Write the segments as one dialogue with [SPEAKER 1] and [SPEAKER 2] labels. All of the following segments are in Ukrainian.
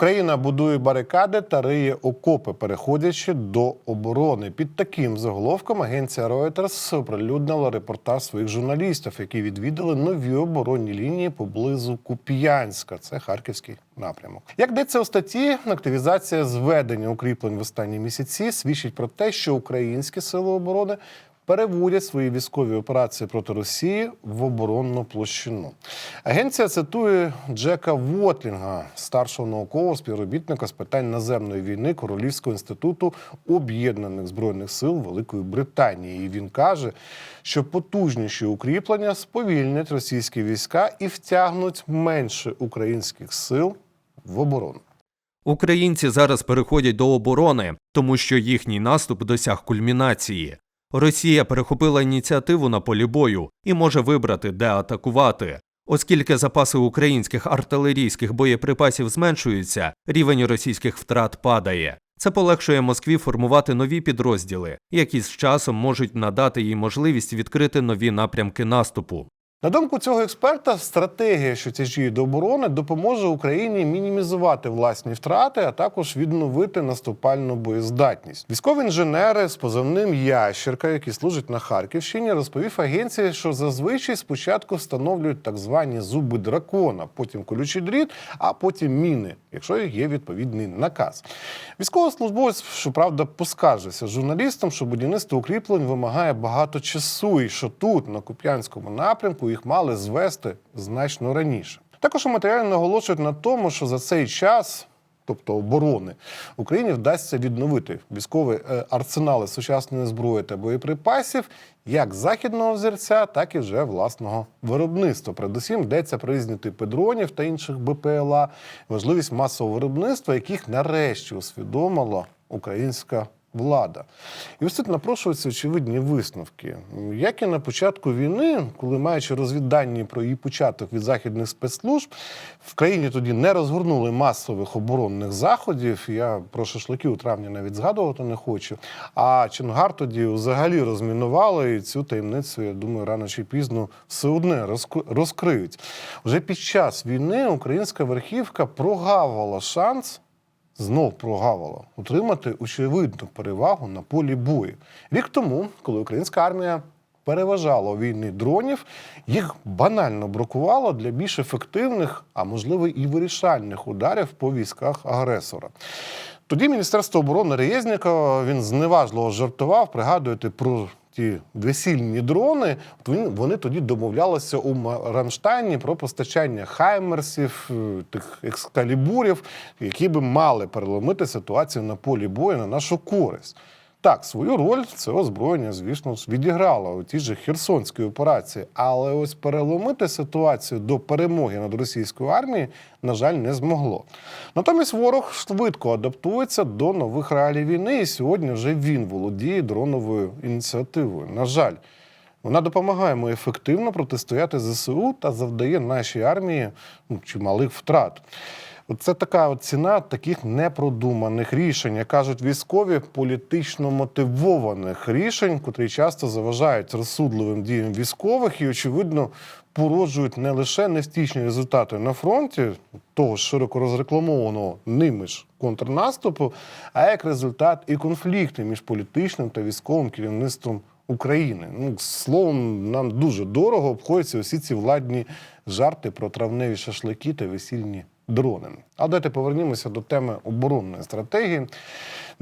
[SPEAKER 1] Україна будує барикади та риє окопи, переходячи до оборони. Під таким заголовком агенція Reuters оприлюднила репортаж своїх журналістів, які відвідали нові оборонні лінії поблизу Куп'янська. Це харківський напрямок. Як йдеться у статті, активізація зведення укріплень в останні місяці свідчить про те, що українські сили оборони переводять свої військові операції проти Росії в оборонну площину. Агенція цитує Джека Вотлінга, старшого наукового співробітника з питань наземної війни Королівського інституту Об'єднаних збройних сил Великої Британії. І він каже, що потужніші укріплення сповільнять російські війська і втягнуть менше українських сил в оборону.
[SPEAKER 2] Українці зараз переходять до оборони, тому що їхній наступ досяг кульмінації. Росія перехопила ініціативу на полі бою і може вибрати, де атакувати. Оскільки запаси українських артилерійських боєприпасів зменшуються, рівень російських втрат падає. Це полегшує Москві формувати нові підрозділи, які з часом можуть надати їй можливість відкрити нові напрямки наступу.
[SPEAKER 1] На думку цього експерта, стратегія, що тяжіє до оборони, допоможе Україні мінімізувати власні втрати, а також відновити наступальну боєздатність. Військові інженери з позивним Ящерка, які служать на Харківщині, розповів агенції, що зазвичай спочатку встановлюють так звані зуби дракона, потім колючий дріт, а потім міни, якщо є відповідний наказ. Військовослужбовець, щоправда, поскаржився журналістам, що будівництво укріплень вимагає багато часу, і що тут, на Куп'янському напрямку, їх мали звести значно раніше. Також у матеріалі наголошують на тому, що за цей час. Тобто оборони Україні вдасться відновити військові е, арсенали сучасної зброї та боєприпасів як західного взірця, так і вже власного виробництва. Передусім йдеться про різні типи дронів та інших БПЛА, важливість масового виробництва, яких нарешті усвідомила українська влада. І ось тут напрошуються очевидні висновки. Як і на початку війни, коли маючи розвіддані про її початок від західних спецслужб, в країні тоді не розгорнули масових оборонних заходів. Я про шашлики у травні навіть згадувати не хочу. А Чонгар тоді взагалі розмінували, і цю таємницю, я думаю, рано чи пізно все одне розкриють. Вже під час війни українська верхівка прогавила шанс знов прогавила утримати очевидну перевагу на полі бою. Рік тому, коли українська армія переважала у війні дронів, їх банально бракувало для більш ефективних, а можливо і вирішальних ударів по військах агресора. Тоді Міністерство оборони Реєзнікова він зневажливо жартував, пригадуєте про ті весільні дрони. Вони, тоді домовлялися у Рамштайні про постачання хаймерсів, е, тих екскалібурів, які би мали переломити ситуацію на полі бою на нашу користь. Так, свою роль це озброєння, звісно, відіграло у тій же Херсонській операції. Але ось переломити ситуацію до перемоги над російською армією, на жаль, не змогло. Натомість ворог швидко адаптується до нових реалій війни, і сьогодні вже він володіє дроновою ініціативою. На жаль, вона допомагає йому ефективно протистояти ЗСУ та завдає нашій армії ну, чималих втрат. Це така ціна таких непродуманих рішень, як кажуть військові, політично мотивованих рішень, котрі часто заважають розсудливим діям військових і, очевидно, породжують не лише невтішні результати на фронті, того широко розрекламованого ними ж контрнаступу, а як результат і конфлікти між політичним та військовим керівництвом України. Ну, словом, нам дуже дорого обходяться усі ці владні жарти про травневі шашлики та весільні дрони. А давайте повернімося до теми оборонної стратегії.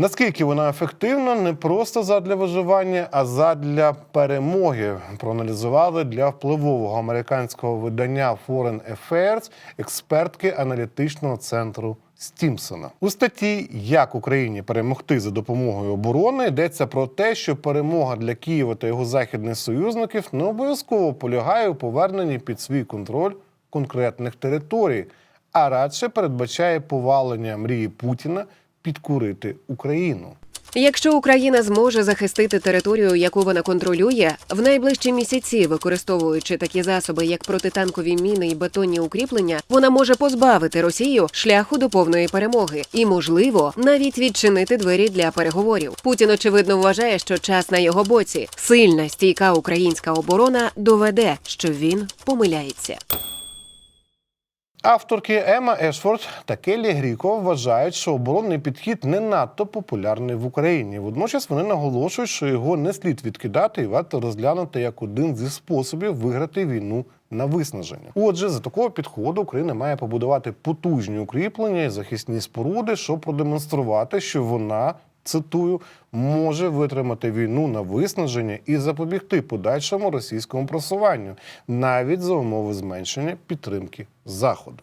[SPEAKER 1] Наскільки вона ефективна не просто задля виживання, а задля перемоги. Проаналізували для впливового американського видання Foreign Affairs експертки аналітичного центру. Стімсона у статті Як Україні перемогти за допомогою оборони йдеться про те, що перемога для Києва та його західних союзників не обов'язково полягає у поверненні під свій контроль конкретних територій, а радше передбачає повалення мрії Путіна підкурити Україну.
[SPEAKER 3] Якщо Україна зможе захистити територію, яку вона контролює, в найближчі місяці, використовуючи такі засоби, як протитанкові міни і бетонні укріплення, вона може позбавити Росію шляху до повної перемоги і, можливо, навіть відчинити двері для переговорів. Путін очевидно вважає, що час на його боці. Сильна стійка українська оборона доведе, що він помиляється.
[SPEAKER 1] Авторки Ема Ешфорд та Келлі Гріко вважають, що оборонний підхід не надто популярний в Україні. Водночас вони наголошують, що його не слід відкидати і варто розглянути як один зі способів виграти війну на виснаження. Отже, за такого підходу Україна має побудувати потужні укріплення і захисні споруди, щоб продемонструвати, що вона. Цитую, може витримати війну на виснаження і запобігти подальшому російському просуванню, навіть за умови зменшення підтримки заходу.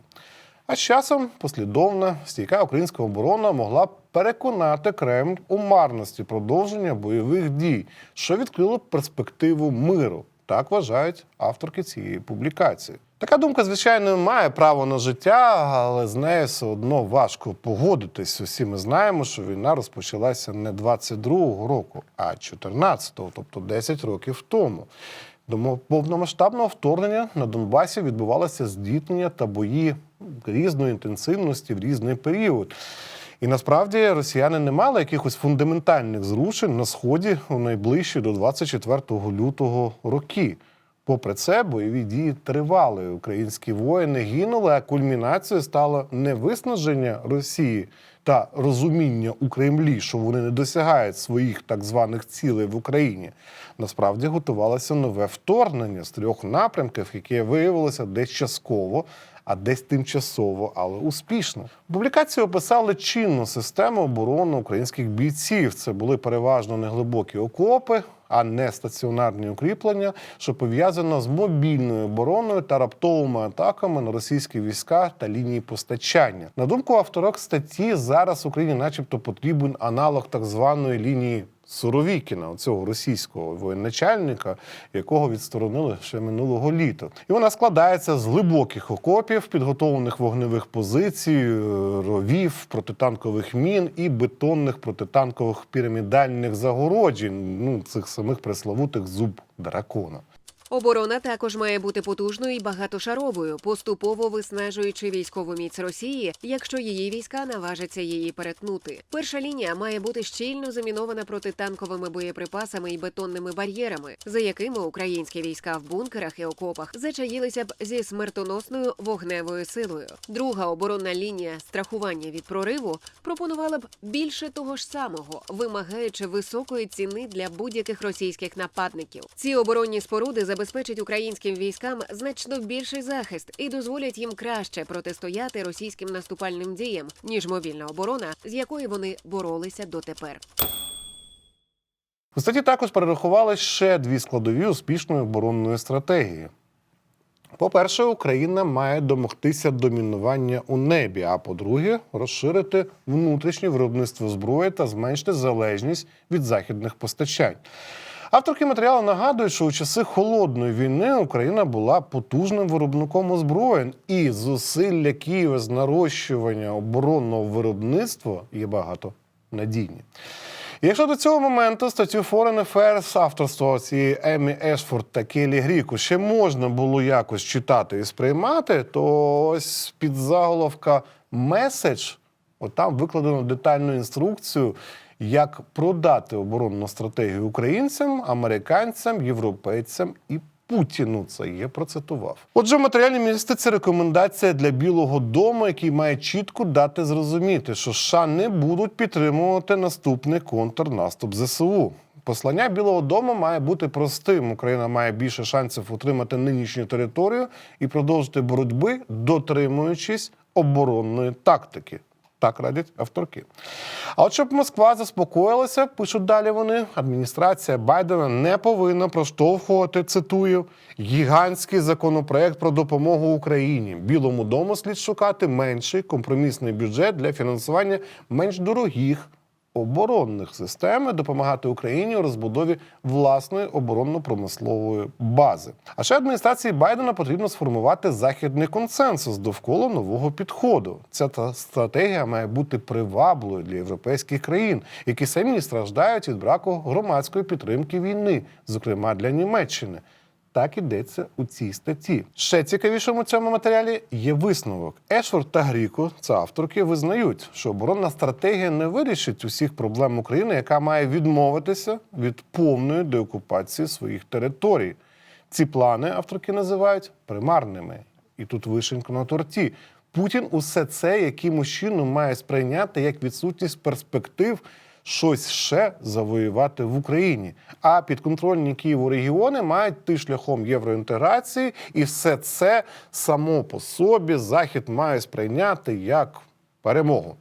[SPEAKER 1] А з часом послідовна стійка українська оборона могла переконати Кремль у марності продовження бойових дій, що відкрило перспективу миру. Так вважають авторки цієї публікації. Така думка, звичайно, має право на життя, але з нею все одно важко погодитись. Усі ми знаємо, що війна розпочалася не 22-го року, а 14-го, тобто 10 років тому. До повномасштабного вторгнення на Донбасі відбувалося здійснення та бої різної інтенсивності в різний період. І насправді росіяни не мали якихось фундаментальних зрушень на сході у найближчі до 24 лютого роки. Попри це, бойові дії тривали. Українські воїни гинули, а кульмінацією стало не виснаження Росії та розуміння у Кремлі, що вони не досягають своїх так званих цілей в Україні. Насправді готувалося нове вторгнення з трьох напрямків, яке виявилося десь частково, а десь тимчасово, але успішно. Публікації описали чинну систему оборони українських бійців. Це були переважно неглибокі окопи, а не стаціонарні укріплення, що пов'язано з мобільною обороною та раптовими атаками на російські війська та лінії постачання. На думку авторок статті, зараз Україні, начебто, потрібен аналог так званої лінії. Суровікіна, цього російського воєначальника, якого відсторонили ще минулого літа, і вона складається з глибоких окопів, підготовлених вогневих позицій, е, ровів, протитанкових мін і бетонних протитанкових пірамідальних загороджень. Ну цих самих пресловутих зуб дракона.
[SPEAKER 3] Оборона також має бути потужною і багатошаровою, поступово виснажуючи військову міць Росії, якщо її війська наважаться її перетнути. Перша лінія має бути щільно замінована протитанковими боєприпасами і бетонними бар'єрами, за якими українські війська в бункерах і окопах зачаїлися б зі смертоносною вогневою силою. Друга оборонна лінія страхування від прориву пропонувала б більше того ж самого, вимагаючи високої ціни для будь-яких російських нападників. Ці оборонні споруди забезпечать українським військам значно більший захист і дозволять їм краще протистояти російським наступальним діям, ніж мобільна оборона, з якої вони боролися дотепер.
[SPEAKER 1] У статті також перерахували ще дві складові успішної оборонної стратегії. По-перше, Україна має домогтися домінування у небі. А по-друге, розширити внутрішнє виробництво зброї та зменшити залежність від західних постачань. Авторки матеріалу нагадують, що у часи холодної війни Україна була потужним виробником озброєнь, і зусилля Києва з нарощування оборонного виробництва є багато надійні. Якщо до цього моменту статтю Foreign Affairs авторства цієї Емі Ешфорд та Келі Гріку ще можна було якось читати і сприймати, то ось під заголовка меседж, от там викладено детальну інструкцію, як продати оборонну стратегію українцям, американцям, європейцям і Путіну це я процитував. Отже, в матеріалі міститься рекомендація для Білого Дому, який має чітко дати зрозуміти, що США не будуть підтримувати наступний контрнаступ ЗСУ. Послання Білого Дому має бути простим. Україна має більше шансів утримати нинішню територію і продовжити боротьби, дотримуючись оборонної тактики. Так радять авторки. А от щоб Москва заспокоїлася, пишуть далі вони, адміністрація Байдена не повинна проштовхувати, цитую, гігантський законопроект про допомогу Україні. Білому дому слід шукати менший компромісний бюджет для фінансування менш дорогих оборонних систем і допомагати Україні у розбудові власної оборонно-промислової бази. А ще адміністрації Байдена потрібно сформувати західний консенсус довкола нового підходу. Ця стратегія має бути приваблою для європейських країн, які самі страждають від браку громадської підтримки війни, зокрема для Німеччини. Так ідеться у цій статті. Ще цікавішим у цьому матеріалі є висновок. Ешфорд та Гріко, це авторки, визнають, що оборонна стратегія не вирішить усіх проблем України, яка має відмовитися від повної деокупації своїх територій. Ці плани авторки називають примарними. І тут вишенька на торті. Путін усе це якимось чином має сприйняти як відсутність перспектив щось ще завоювати в Україні. А підконтрольні Києву регіони мають йти шляхом євроінтеграції, і все це само по собі Захід має сприйняти як перемогу.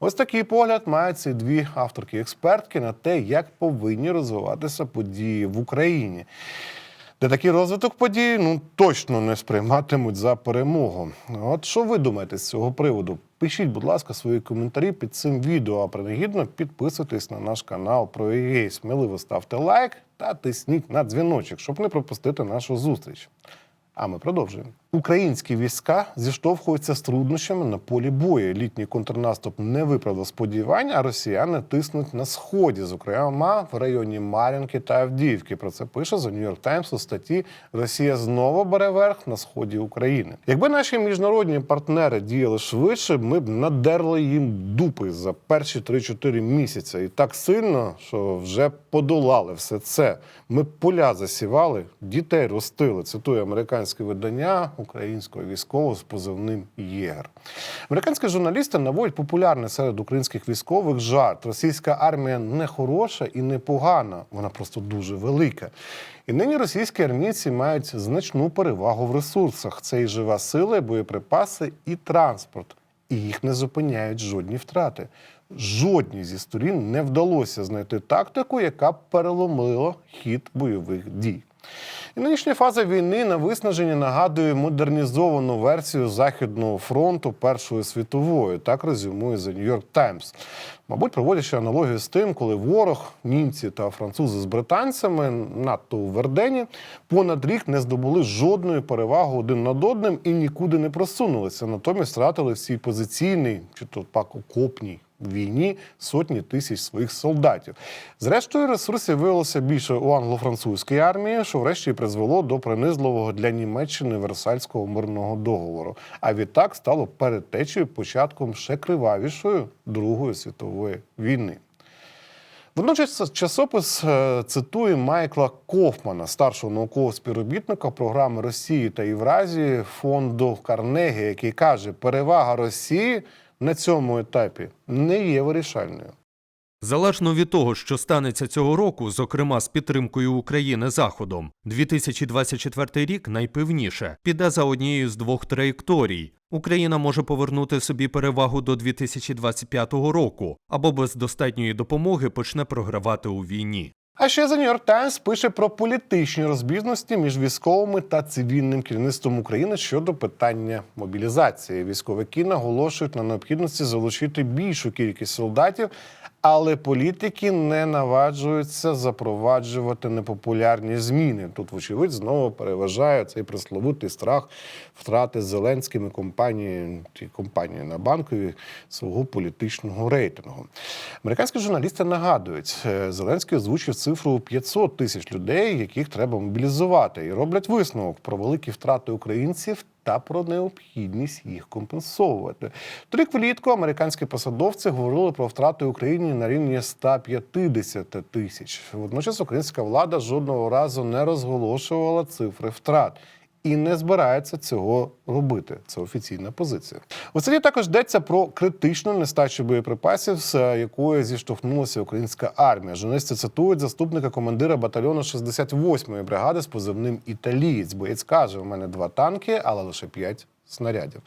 [SPEAKER 1] Ось такий погляд мають ці дві авторки-експертки на те, як повинні розвиватися події в Україні. Де такий розвиток подій ну точно не сприйматимуть за перемогу. От що ви думаєте з цього приводу? Пишіть, будь ласка, свої коментарі під цим відео, а принагідно підписуйтесь на наш канал про ЄГЕ. Сміливо ставте лайк та тисніть на дзвіночок, щоб не пропустити нашу зустріч. А ми продовжуємо. Українські війська зіштовхуються з труднощами на полі бою. Літній контрнаступ не виправдав сподівань, а росіяни тиснуть на сході, зокрема в районі Мар'їнки та Авдіївки. Про це пише New York Times у статті Росія знову бере верх на сході України. Якби наші міжнародні партнери діяли швидше, ми б надерли їм дупи за перші 3-4 місяці, і так сильно, що вже подолали все це. Ми поля засівали, дітей ростили. Цитую американське видання українського військового з позивним Єгер. Американські журналісти наводять популярний серед українських військових жарт. Російська армія не хороша і не погана, вона просто дуже велика. І нині російські армійці мають значну перевагу в ресурсах. Це і жива сила, і боєприпаси, і транспорт. І їх не зупиняють жодні втрати. Жодній зі сторін не вдалося знайти тактику, яка переломила хід бойових дій. І нинішня фаза війни на виснаження нагадує модернізовану версію Західного фронту Першої світової. Так резюмує The New York Times. Мабуть, проводячи аналогію з тим, коли ворог, німці та французи з британцями, надто у Вердені, понад рік не здобули жодної переваги один над одним і нікуди не просунулися. Натомість втратили всій позиційний чи то пак окопній війні сотні тисяч своїх солдатів. Зрештою, ресурсів виявилося більше у англо-французькій армії, що врешті призвело до принизливого для Німеччини Версальського мирного договору. А відтак стало передтечею початком ще кривавішої Другої світової війни. Водночас часопис е, цитує Майкла Кофмана, старшого наукового співробітника програми Росії та Євразії фонду Карнегі, який каже, перевага Росії на цьому етапі не є вирішальною.
[SPEAKER 2] Залежно від того, що станеться цього року, зокрема з підтримкою України Заходом, 2024 рік найпевніше піде за однією з двох траєкторій. Україна може повернути собі перевагу до 2025 року або без достатньої допомоги почне програвати у війні.
[SPEAKER 1] А ще The New York Times пише про політичні розбіжності між військовими та цивільним керівництвом України щодо питання мобілізації. Військовики наголошують на необхідності залучити більшу кількість солдатів, але політики не наваджуються запроваджувати непопулярні зміни. Тут, вочевидь, знову переважає цей пресловутий страх втрати Зеленськими компанії компанії на банкові свого політичного рейтингу. Американські журналісти нагадують, е, Зеленський озвучив цифру 500 тисяч людей, яких треба мобілізувати, і роблять висновок про великі втрати українців. Та про необхідність їх компенсовувати. Торік влітку американські посадовці говорили про втрати Україні на рівні 150 тисяч. Водночас українська влада жодного разу не розголошувала цифри втрат і не збирається цього робити. Це офіційна позиція. У селі також йдеться про критичну нестачу боєприпасів, з якою зіштовхнулася українська армія. Журналісти цитують заступника командира батальйону 68-ї бригади з позивним італієць. Боєць каже: у мене два танки, але лише п'ять. Снарядів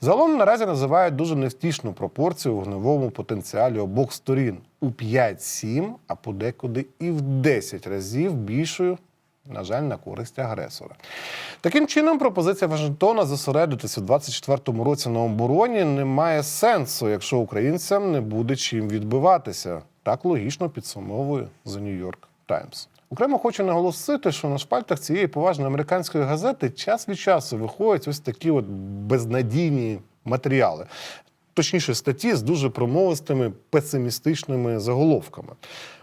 [SPEAKER 1] загалом наразі називають дуже невтішну пропорцію вогневому потенціалі обох сторін у 5-7, а подекуди і в 10 разів більшою на жаль, на користь агресора. Таким чином, пропозиція Вашингтона зосередитися у 24-му році на обороні не має сенсу, якщо українцям не буде чим відбиватися. Так логічно підсумовує The New York Times. Окремо хочу наголосити, що на шпальтах цієї поважної американської газети час від часу виходять ось такі от безнадійні матеріали. Точніше, статті з дуже промовистими песимістичними заголовками.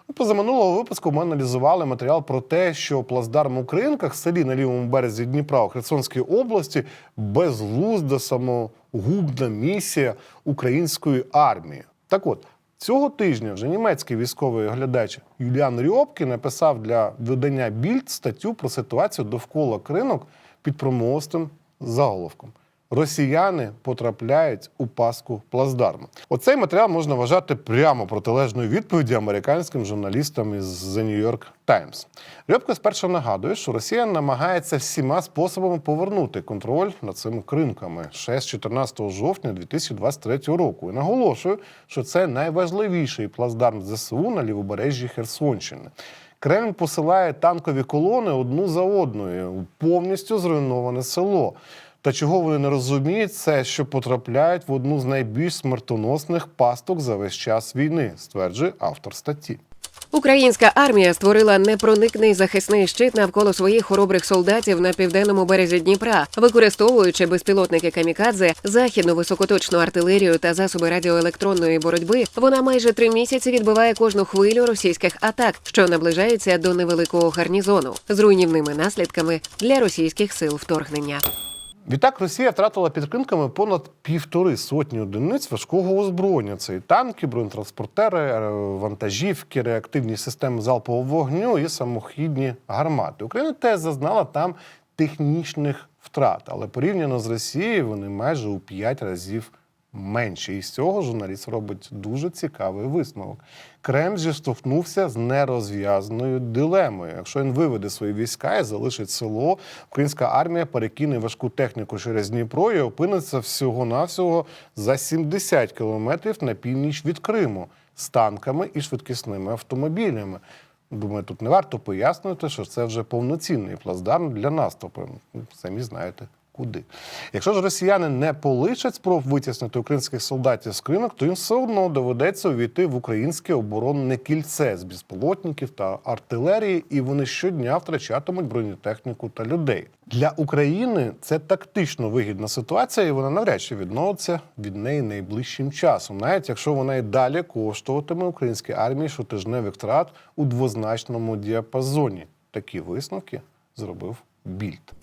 [SPEAKER 1] Ну, Позаминулого випуску ми аналізували матеріал про те, що плацдарм у Кринках, селі на лівому березі Дніпра у Херсонській області, безглузда самогубна місія української армії. Так от. Цього тижня вже німецький військовий оглядач Юліан Рьопкі написав для видання Більд статтю про ситуацію довкола кринок під промовистим заголовком. Росіяни потрапляють у паску плацдарму. Оцей матеріал можна вважати прямо протилежною відповіді американським журналістам із The New York Times. Рьобко спершу нагадує, що Росія намагається всіма способами повернути контроль над цими кринками ще з 14 жовтня 2023 року. І наголошую, що це найважливіший плацдарм ЗСУ на лівобережжі Херсонщини. Кремль посилає танкові колони одну за одною у повністю зруйноване село. Та чого вони не розуміють, це що потрапляють в одну з найбільш смертоносних пасток за весь час війни, стверджує автор статті.
[SPEAKER 3] Українська армія створила непроникний захисний щит навколо своїх хоробрих солдатів на південному березі Дніпра, використовуючи безпілотники камікадзе, західну високоточну артилерію та засоби радіоелектронної боротьби. Вона майже три місяці відбиває кожну хвилю російських атак, що наближаються до невеликого гарнізону з руйнівними наслідками для російських сил вторгнення.
[SPEAKER 1] Відтак Росія втратила під кринками понад півтори сотні одиниць важкого озброєння. Це і танки, бронетранспортери, е, вантажівки, реактивні системи залпового вогню і самохідні гармати. Україна теж зазнала там технічних втрат, але порівняно з Росією вони майже у п'ять разів менші. І з цього журналіст робить дуже цікавий висновок. Кремль зіштовхнувся з нерозв'язаною дилемою. Якщо він виведе свої війська і залишить село, українська армія перекине важку техніку через Дніпро і опиниться всього-навсього за 70 кілометрів на північ від Криму з танками і швидкісними автомобілями. Думаю, тут не варто пояснювати, що це вже повноцінний плацдарм для наступу. Ну, Самі знаєте. Куди? Якщо ж росіяни не полишать спроб витіснити українських солдатів з кринок, то їм все одно доведеться увійти в українське оборонне кільце з безпілотників та артилерії, і вони щодня втрачатимуть бронетехніку та людей. Для України це тактично вигідна ситуація, і вона навряд чи відновиться від неї найближчим часом, навіть якщо вона і далі коштуватиме українській армії щотижневих втрат у двозначному діапазоні. Такі висновки зробив Більд.